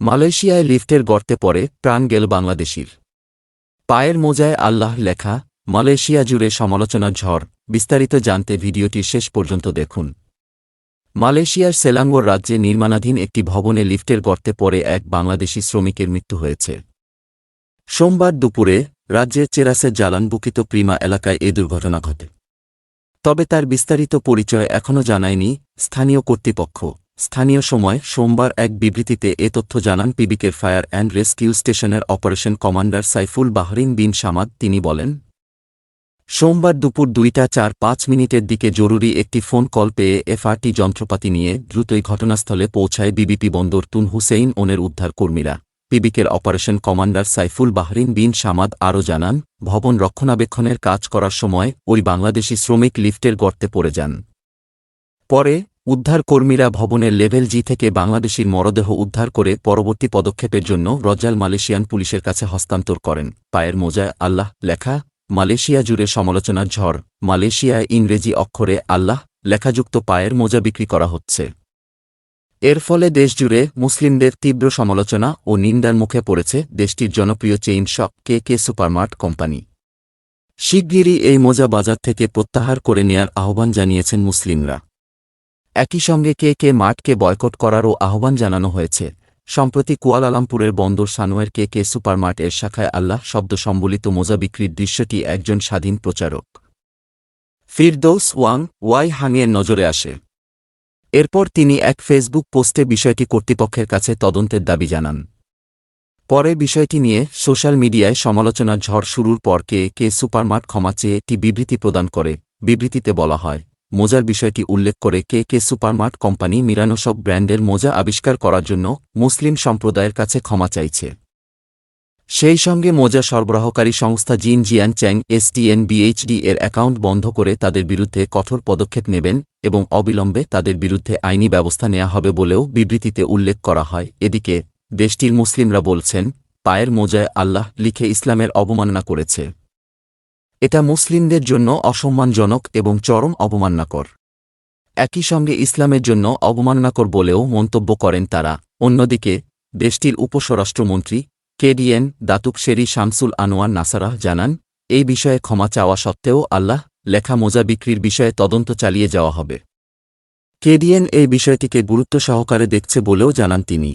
মালয়েশিয়ায় লিফটের গর্তে পড়ে প্রাণ গেল বাংলাদেশির। পায়ের মোজায় আল্লাহ লেখা, মালয়েশিয়া জুড়ে সমালোচনার ঝড়, বিস্তারিত জানতে ভিডিওটি শেষ পর্যন্ত দেখুন। মালয়েশিয়ার সেলাঙ্গোর রাজ্যে নির্মাণাধীন একটি ভবনে লিফটের গর্তে পড়ে এক বাংলাদেশি শ্রমিকের মৃত্যু হয়েছে। সোমবার দুপুরে রাজ্যের চেরাসের জালান বুকিত প্রিমা এলাকায় এ দুর্ঘটনা ঘটে। তবে তার বিস্তারিত পরিচয় এখনও জানায়নি স্থানীয় কর্তৃপক্ষ। স্থানীয় সময় সোমবার এক বিবৃতিতে এ তথ্য জানান পিবিকের ফায়ার অ্যান্ড রেস্কিউ স্টেশনের operation commander Saiful Bahrin bin Samad. তিনি বলেন, সোমবার দুপুর দুইটা চার পাঁচ মিনিটের দিকে জরুরি একটি ফোন কল পেয়ে এফআরটি যন্ত্রপাতি নিয়ে দ্রুতই ঘটনাস্থলে পৌঁছায় বিবিপি বন্দর তুন হুসেইন ওনের উদ্ধার কর্মীরা পিবিকের operation commander Saiful Bahrin bin Samad আরও জানান, ভবন রক্ষণাবেক্ষণের কাজ করার সময় ওই বাংলাদেশি শ্রমিক লিফটের গর্তে পড়ে যান। পরে উদ্ধার কর্মীরা ভবনের লেভেল জি থেকে বাংলাদেশির মরদেহ উদ্ধার করে পরবর্তী পদক্ষেপের জন্য রজাল মালয়েশিয়ান পুলিশের কাছে হস্তান্তর করেন। পায়ের মোজায় আল্লাহ লেখা, মালয়েশিয়া জুড়ে সমালোচনার ঝড়, মালয়েশিয়ায় ইংরেজি অক্ষরে আল্লাহ লেখাযুক্ত পায়ের মোজা বিক্রি করা হচ্ছে। এর ফলে দেশজুড়ে মুসলিমদের তীব্র সমালোচনা ও নিন্দার মুখে পড়েছে দেশটির জনপ্রিয় chain shop K K supermart company. শিগগিরই এই মোজা বাজার থেকে প্রত্যাহার করে নেয়ার আহ্বান জানিয়েছেন মুসলিমরা। একই সঙ্গে কে কে মার্টকে বয়কট করারও আহ্বান জানানো হয়েছে। সম্প্রতি কুয়ালালামপুরের বন্দর সানোয়ের কে কে সুপারমার্ট এর শাখায় আল্লাহ শব্দ সম্বলিত মোজা বিক্রির দৃশ্যটি একজন স্বাধীন প্রচারক। ফিরদৌস ওয়াং ওয়াই হাঙের নজরে আসে। এরপর তিনি এক ফেসবুক পোস্টে বিষয়টি কর্তৃপক্ষের কাছে তদন্তের দাবি জানান। পরে বিষয়টি নিয়ে সোশ্যাল মিডিয়ায় সমালোচনার ঝড় শুরুর পর কে কে সুপারমার্ট ক্ষমা চেয়ে একটি বিবৃতি প্রদান করে। বিবৃতিতে বলা হয় মোজার বিষয়টি উল্লেখ করে কে কে সুপারমার্ট কোম্পানি মিরানো সব ব্র্যান্ডের মোজা আবিষ্কার করার জন্য মুসলিম সম্প্রদায়ের কাছে ক্ষমা চাইছে। সেই সঙ্গে মোজা সরবরাহকারী সংস্থা Jin Jian Chang STN BHD এর অ্যাকাউন্ট বন্ধ করে তাদের বিরুদ্ধে কঠোর পদক্ষেপ নেবেন এবং অবিলম্বে তাদের বিরুদ্ধে আইনি ব্যবস্থা নেওয়া হবে বলেও বিবৃতিতে উল্লেখ করা হয়। এদিকে, দেশটির মুসলিমরা বলছেন, পায়ের মোজায় আল্লাহ লিখে ইসলামের অবমাননা করেছে। এটা মুসলিমদের জন্য অসম্মানজনক এবং চরম অবমাননাকর একই সঙ্গে ইসলামের জন্য অবমাননাকর বলেও মন্তব্য করেন তারা। অন্যদিকে, দেশটির উপস্বরাষ্ট্রমন্ত্রী KDN Datuk Seri Shamsul Anwar Nasarah জানান, এই বিষয়ে ক্ষমা চাওয়া সত্ত্বেও আল্লাহ লেখা মোজা বিক্রির বিষয়ে তদন্ত চালিয়ে যাওয়া হবে। কেডিএন এই বিষয়টিকে গুরুত্ব সহকারে দেখছে বলেও জানান তিনি।